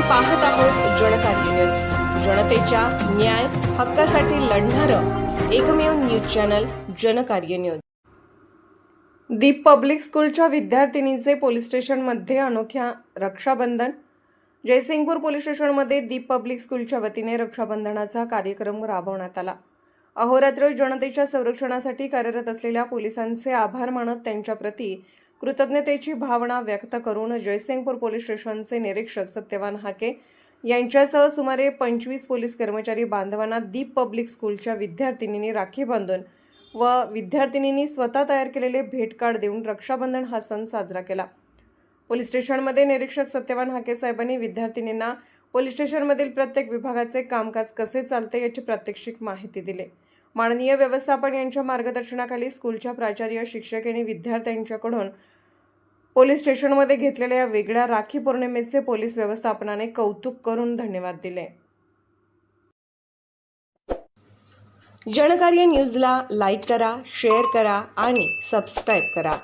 पाहत आहोत जनकार्य न्यूज जनतेच्या न्याय हक्कासाठी लढणारं एकमेव news channel Jankarya news Deep public स्कूलच्या विद्यार्थिनीचे पोलीस स्टेशनमध्ये अनोख्या रक्षाबंधन. जयसिंगपूर पोलीस स्टेशनमध्ये दीप पब्लिक स्कूलच्या वतीने रक्षाबंधनाचा कार्यक्रम राबवण्यात आला. अहोरात्र जनतेच्या संरक्षणासाठी कार्यरत असलेल्या पोलिसांचे आभार मानत त्यांच्याप्रती कृतज्ञतेची भावना व्यक्त करून जयसिंगपूर पोलीस स्टेशनचे निरीक्षक सत्यवान हाके यांच्यासह सुमारे पंचवीस पोलीस कर्मचारी बांधवांना दीप पब्लिक स्कूलच्या विद्यार्थिनींनी राखी बांधून व विद्यार्थिनींनी स्वतः तयार केलेले भेटकार्ड देऊन रक्षाबंधन हा सण साजरा केला. पोलीस स्टेशनमध्ये निरीक्षक सत्यवान हाके साहेबांनी विद्यार्थिनींना पोलीस स्टेशनमधील प्रत्येक विभागाचे कामकाज कसे चालते याची प्रात्यक्षिक माहिती दिली. माननीय व्यवस्थापन यांच्या मार्गदर्शनाखाली स्कूलच्या प्राचार्य शिक्षक यांनी विद्यार्थ्यांच्याकडून पोलीस स्टेशनमध्ये घेतलेल्या या वेगळ्या राखी पौर्णिमेचे पोलीस व्यवस्थापनाने कौतुक करून धन्यवाद दिले. जनकार्य न्यूजला लाईक करा शेअर करा आणि सबस्क्राईब करा.